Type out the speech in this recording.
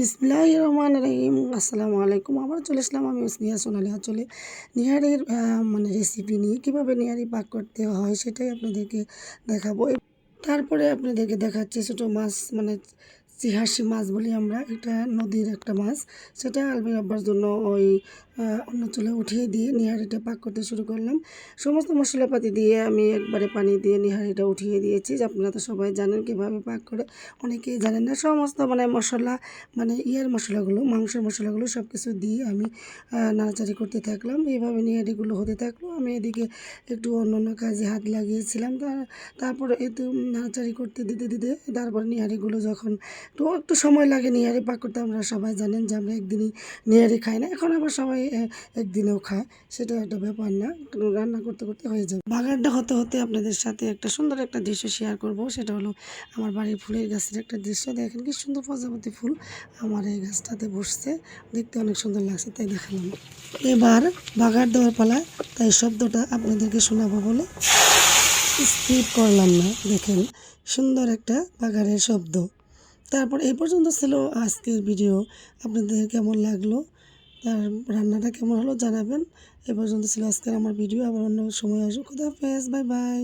বিসমিল্লাহ রহমান রহিম আসসালামু আলাইকুম। আবার চলে আসলাম আমি স্নেহা সোনালি চলে নিহারির মানে রেসিপি নিয়ে কীভাবে নিহারি পাক করতে হয় সেটাই আপনাদেরকে দেখাবো। তারপরে আপনাদেরকে দেখাচ্ছি ছোটো মাছ মানে চিহাসি মাছ বলি আমরা, এটা নদীর একটা মাছ। সেটা আলমি রাব্বার জন্য ওই অন্য চুলে উঠিয়ে দিয়ে নিহারিটা পাক করতে শুরু করলাম। সমস্ত মশলাপাতি দিয়ে আমি একবারে পানি দিয়ে নিহারিটা উঠিয়ে দিয়েছি। আপনারা তো সবাই জানেন কীভাবে পাক করে, অনেকেই জানেন না। সমস্ত মানে মশলা মানে ইয়ের মশলাগুলো, মাংসের মশলাগুলো সব কিছু দিয়ে আমি নাড়াচাড়ি করতে থাকলাম। এইভাবে নিহারিগুলো হতে থাকল। আমি এদিকে একটু অন্য অন্য কাজে হাত লাগিয়েছিলাম। তার তারপরে একটু নাড়াচাড়ি করতে দিতে দিতে, তারপর নিহারিগুলো যখন তো একটু সময় লাগে নিহারি পাক করতে আমরা সবাই জানেন যে আমরা একদিনই নিহারি খাই না। এখন আবার সবাই একদিনেও খায়। সেটা একটা ব্যাপার না। রান্না করতে করতে হয়ে যাবে। বাগানটা হতে হতে আপনাদের সাথে একটা সুন্দর একটা দৃশ্য শেয়ার করব। সেটা হলো আমার বাড়ির ফুলের গাছের একটা দৃশ্য। দেখেন কি সুন্দর প্রজাপতি ফুল আমার এই গাছটাতে বসছে। দেখতে অনেক সুন্দর লাগছে, তাই দেখালাম। এবার বাগার দেওয়ার পালায় তাই শব্দটা আপনাদেরকে শোনাবো বলে স্কিপ করলাম না। দেখেন, সুন্দর একটা বাগানের শব্দ। তারপর এই পর্যন্ত ছিল আজকের ভিডিও। আপনাদের কেমন লাগল? তার রান্নাটা কেমন হলো জানাবেন। এ পর্যন্ত ছিল আজকের আমার ভিডিও। আবার অন্য সময় আসব। খুদা বাই বাই।